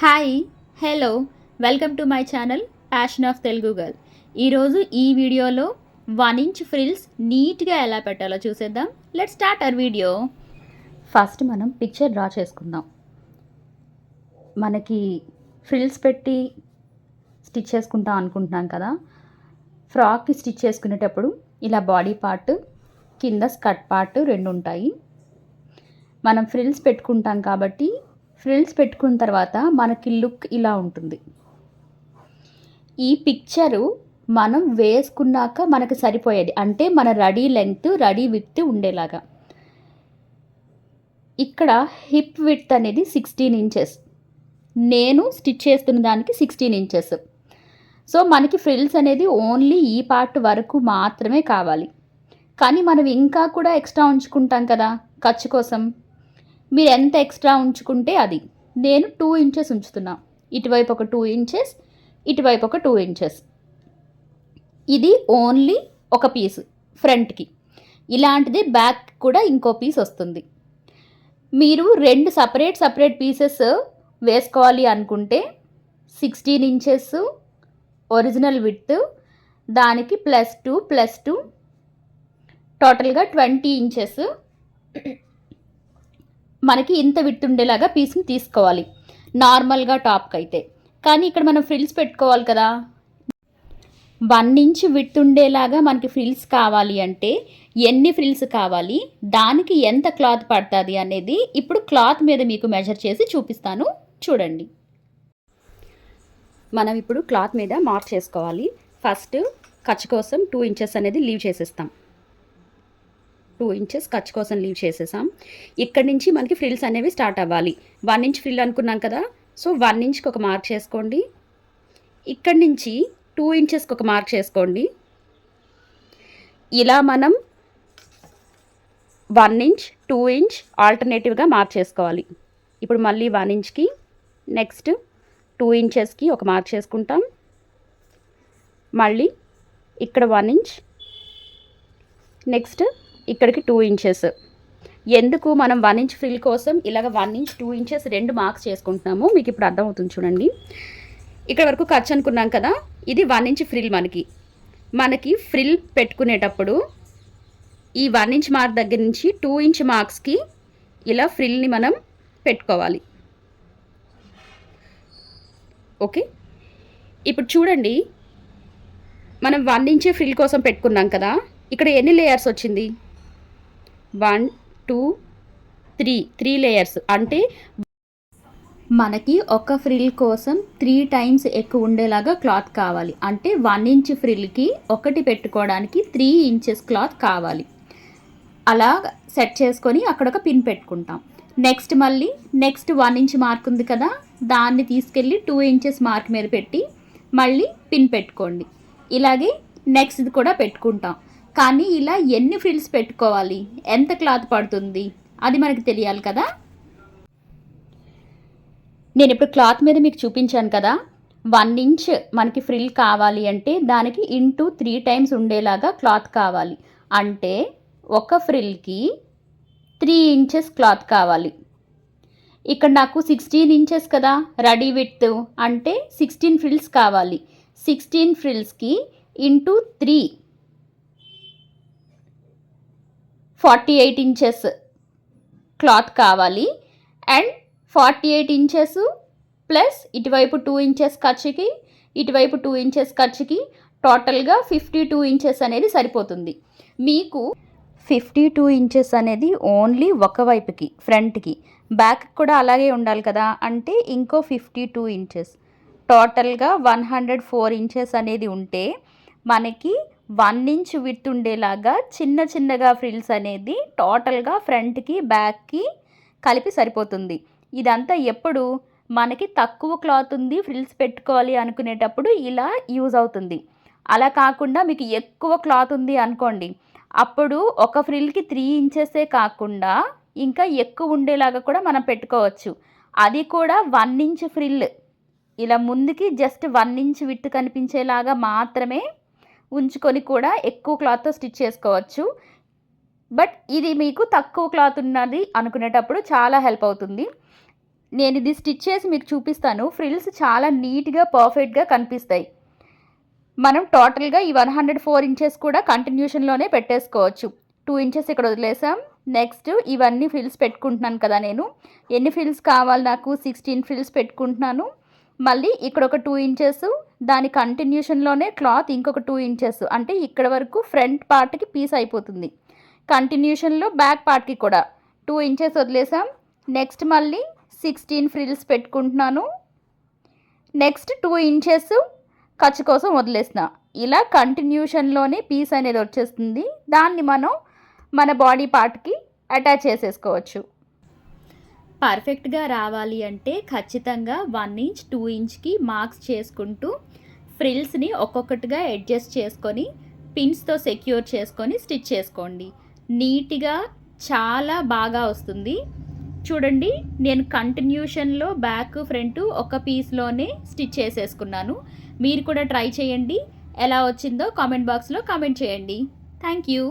Hi hello welcome to my channel passion of Telugu girl ఈరోజు ఈ వీడియోలో one inch frills నీట్గా ఎలా పెట్టాలో చూసేద్దాం. Let start our video first మనం పిక్చర్ డ్రా చేసుకుందాం. మనకి ఫ్రిల్స్ పెట్టి స్టిచ్ చేసుకుంటాం అనుకుంటున్నాం కదా. ఫ్రాక్కి స్టిచ్ చేసుకునేటప్పుడు ఇలా బాడీ పార్ట్ కింద స్కర్ట్ పార్ట్ రెండు ఉంటాయి మనం ఫ్రిల్స్ పెట్టుకుంటాం కాబట్టి ఫ్రిల్స్ పెట్టుకున్న తర్వాత మనకి లుక్ ఇలా ఉంటుంది. ఈ పిక్చరు మనం వేసుకున్నాక మనకు సరిపోయేది. అంటే మన రెడీ లెంగ్త్ రెడీ విత్ ఉండేలాగా. ఇక్కడ హిప్ విత్ అనేది సిక్స్టీన్ ఇంచెస్ నేను స్టిచ్ చేస్తున్న దానికి సిక్స్టీన్ ఇంచెస్ సో మనకి ఫ్రిల్స్ అనేది ఓన్లీ ఈ పార్ట్ వరకు మాత్రమే కావాలి. కానీ మనం ఇంకా కూడా ఎక్స్ట్రా ఉంచుకుంటాం కదా ఖర్చు కోసం. మీరు ఎంత ఎక్స్ట్రా ఉంచుకుంటే అది. నేను టూ ఇంచెస్ ఉంచుతున్నా. ఇటువైపు ఒక టూ ఇంచెస్ ఇటువైపు ఒక టూ ఇంచెస్ ఇది ఓన్లీ ఒక పీస్ ఫ్రంట్కి ఇలాంటిది బ్యాక్ కూడా ఇంకో పీస్ వస్తుంది. మీరు రెండు సపరేట్ సపరేట్ పీసెస్ వేసుకోవాలి అనుకుంటే సిక్స్టీన్ ఇంచెస్ ఒరిజినల్ విత్ దానికి ప్లస్ టూ ప్లస్ టూ టోటల్గా ట్వంటీ ఇంచెస్ మనకి ఇంత విత్తుండేలాగా పీస్ని తీసుకోవాలి. నార్మల్గా టాప్కి అయితే కానీ ఇక్కడ మనం ఫ్రిల్స్ పెట్టుకోవాలి కదా. వన్ ఇంచ్ విత్ మనకి ఫ్రిల్స్ కావాలి అంటే ఎన్ని ఫ్రిల్స్ కావాలి దానికి ఎంత క్లాత్ పడుతుంది అనేది ఇప్పుడు క్లాత్ మీద మీకు మెజర్ చేసి చూపిస్తాను. చూడండి. మనం ఇప్పుడు క్లాత్ మీద మార్క్ చేసుకోవాలి. ఫస్ట్ ఖర్చు కోసం టూ ఇంచెస్ అనేది లీవ్ చేసేస్తాం. టూ ఇంచెస్ ఖర్చు కోసం లీవ్ చేసేసాం. ఇక్కడ నుంచి మనకి ఫ్రిల్స్ అనేవి స్టార్ట్ అవ్వాలి. వన్ ఇంచ్ ఫ్రిల్ అనుకున్నాం కదా సో వన్ ఇంచ్కి ఒక మార్క్ చేసుకోండి. ఇక్కడ నుంచి టూ ఇంచెస్కి ఒక మార్క్ చేసుకోండి. ఇలా మనం వన్ ఇంచ్ టూ ఇంచ్ ఆల్టర్నేటివ్గా మార్క్ చేసుకోవాలి. ఇప్పుడు మళ్ళీ వన్ ఇంచ్కి నెక్స్ట్ టూ ఇంచెస్కి ఒక మార్క్ చేసుకుంటాం. మళ్ళీ ఇక్కడ వన్ ఇంచ్ నెక్స్ట్ ఇక్కడికి టూ ఇంచెస్ ఎందుకు మనం వన్ ఇంచ్ ఫ్రిల్ కోసం ఇలాగ వన్ ఇంచ్ టూ ఇంచెస్ రెండు మార్క్స్ చేసుకుంటున్నాము? మీకు ఇప్పుడు అర్థమవుతుంది చూడండి. ఇక్కడ వరకు ఖర్చు అనుకున్నాం కదా? ఇది వన్ ఇంచ్ ఫ్రిల్ మనకి. మనకి ఫ్రిల్ పెట్టుకునేటప్పుడు ఈ వన్ ఇంచ్ మార్క్ దగ్గర నుంచి టూ ఇంచ్ మార్క్స్కి ఇలా ఫ్రిల్ని మనం పెట్టుకోవాలి. ఓకే? ఇప్పుడు చూడండి. మనం వన్ ఇంచే ఫ్రిల్ కోసం పెట్టుకున్నాం కదా? ఇక్కడ ఎన్ని లేయర్స్ వచ్చింది? One two three three layers. అంటే మనకి ఒక ఫ్రిల్ కోసం త్రీ టైమ్స్ ఎక్కువ ఉండేలాగా క్లాత్ కావాలి. అంటే వన్ ఇంచ్ ఫ్రిల్కి ఒకటి పెట్టుకోవడానికి త్రీ ఇంచెస్ క్లాత్ కావాలి. అలా సెట్ చేసుకొని అక్కడ ఒక పిన్ పెట్టుకుంటాం. నెక్స్ట్ మళ్ళీ నెక్స్ట్ వన్ ఇంచ్ మార్క్ ఉంది కదా దాన్ని తీసుకెళ్ళి టూ ఇంచెస్ మార్క్ మీద పెట్టి మళ్ళీ పిన్ పెట్టుకోండి. ఇలాగే నెక్స్ట్ కూడా పెట్టుకుంటాం. కానీ ఇలా ఎన్ని ఫ్రిల్స్ పెట్టుకోవాలి? ఎంత క్లాత్ పడుతుంది? అది మనకి తెలియాలి కదా? నేను ఇప్పుడు క్లాత్ మీద మీకు చూపించాను కదా. వన్ ఇంచ్ మనకి ఫ్రిల్ కావాలి అంటే దానికి ఇంటూ త్రీ టైమ్స్ ఉండేలాగా క్లాత్ కావాలి. అంటే ఒక ఫ్రిల్కి త్రీ ఇంచెస్ క్లాత్ కావాలి. ఇక్కడ నాకు సిక్స్టీన్ ఇంచెస్ కదా రెడీ విత్ అంటే సిక్స్టీన్ ఫ్రిల్స్ కావాలి. Sixteen ఫ్రిల్స్కి into three forty eight inches cloth కావాలి. And forty eight inches plus ఇటువైపు టూ ఇంచెస్ ఖర్చుకి ఇటువైపు టూ ఇంచెస్ ఖర్చుకి టోటల్గా ఫిఫ్టీ టూ ఇంచెస్ అనేది సరిపోతుంది. మీకు ఫిఫ్టీ టూ ఇంచెస్ అనేది ఓన్లీ ఒకవైపుకి ఫ్రంట్కి బ్యాక్ కూడా అలాగే ఉండాలి కదా? అంటే ఇంకో ఫిఫ్టీ టూ ఇంచెస్ టోటల్గా వన్ హండ్రెడ్ ఫోర్ ఇంచెస్ అనేది ఉంటే మనకి వన్ ఇంచ్ విత్ ఉండేలాగా చిన్న చిన్నగా ఫ్రిల్స్ అనేది టోటల్గా ఫ్రంట్కి బ్యాక్కి కలిపి సరిపోతుంది. ఇదంతా ఎప్పుడు? మనకి తక్కువ క్లాత్ ఉంది ఫ్రిల్స్ పెట్టుకోవాలి అనుకునేటప్పుడు ఇలా యూజ్ అవుతుంది. అలా కాకుండా మీకు ఎక్కువ క్లాత్ ఉంది అనుకోండి అప్పుడు ఒక ఫ్రిల్కి త్రీ ఇంచెసే కాకుండా ఇంకా ఎక్కువ ఉండేలాగా కూడా మనం పెట్టుకోవచ్చు. అది కూడా వన్ ఇంచ్ ఫ్రిల్ ఇలా ముందుకి జస్ట్ వన్ ఇంచ్ విత్ కనిపించేలాగా మాత్రమే ఉంచుకొని కూడా ఎక్కువ క్లాత్తో స్టిచ్ చేసుకోవచ్చు. బట్ ఇది మీకు తక్కువ క్లాత్ ఉన్నది అనుకునేటప్పుడు చాలా హెల్ప్ అవుతుంది. నేను ఇది స్టిచ్ చేసి మీకు చూపిస్తాను. ఫ్రిల్స్ చాలా నీట్గా పర్ఫెక్ట్గా కనిపిస్తాయి. మనం టోటల్గా ఈ వన్ హండ్రెడ్ ఫోర్ ఇంచెస్ కూడా కంటిన్యూషన్లోనే పెట్టేసుకోవచ్చు. టూ ఇంచెస్ ఇక్కడ వదిలేసాం. నెక్స్ట్ ఇవన్నీ ఫిల్స్ పెట్టుకుంటున్నాను కదా నేను. ఎన్ని ఫిల్స్ కావాలి నాకు? సిక్స్టీన్ ఫిల్స్ పెట్టుకుంటున్నాను. మళ్ళీ ఇక్కడ ఒక టూ ఇంచెస్ దాని కంటిన్యూషన్లోనే క్లాత్ ఇంకొక టూ ఇంచెస్ అంటే ఇక్కడ వరకు ఫ్రంట్ పార్ట్కి పీస్ అయిపోతుంది. కంటిన్యూషన్లో బ్యాక్ పార్ట్కి కూడా టూ ఇంచెస్ వదిలేసాం. నెక్స్ట్ మళ్ళీ సిక్స్టీన్ ఫ్రిల్స్ పెట్టుకుంటున్నాను. నెక్స్ట్ టూ ఇంచెస్ ఖర్చు కోసం వదిలేసిన. ఇలా కంటిన్యూషన్లోనే పీస్ అనేది వచ్చేస్తుంది. దాన్ని మనం మన బాడీ పార్ట్కి అటాచ్ చేసేసుకోవచ్చు. పర్ఫెక్ట్గా రావాలి అంటే ఖచ్చితంగా వన్ ఇంచ్ టూ ఇంచ్కి మార్క్స్ చేసుకుంటూ ఫ్రిల్స్ని ఒక్కొక్కటిగా అడ్జస్ట్ చేసుకొని పిన్స్తో సెక్యూర్ చేసుకొని స్టిచ్ చేసుకోండి. నీట్గా చాలా బాగా వస్తుంది. చూడండి నేను కంటిన్యూషన్లో బ్యాక్ ఫ్రంట్ ఒక పీస్లోనే స్టిచ్ చేసేసుకున్నాను. మీరు కూడా ట్రై చేయండి. ఎలా వచ్చిందో కామెంట్ బాక్స్లో కామెంట్ చేయండి. Thank you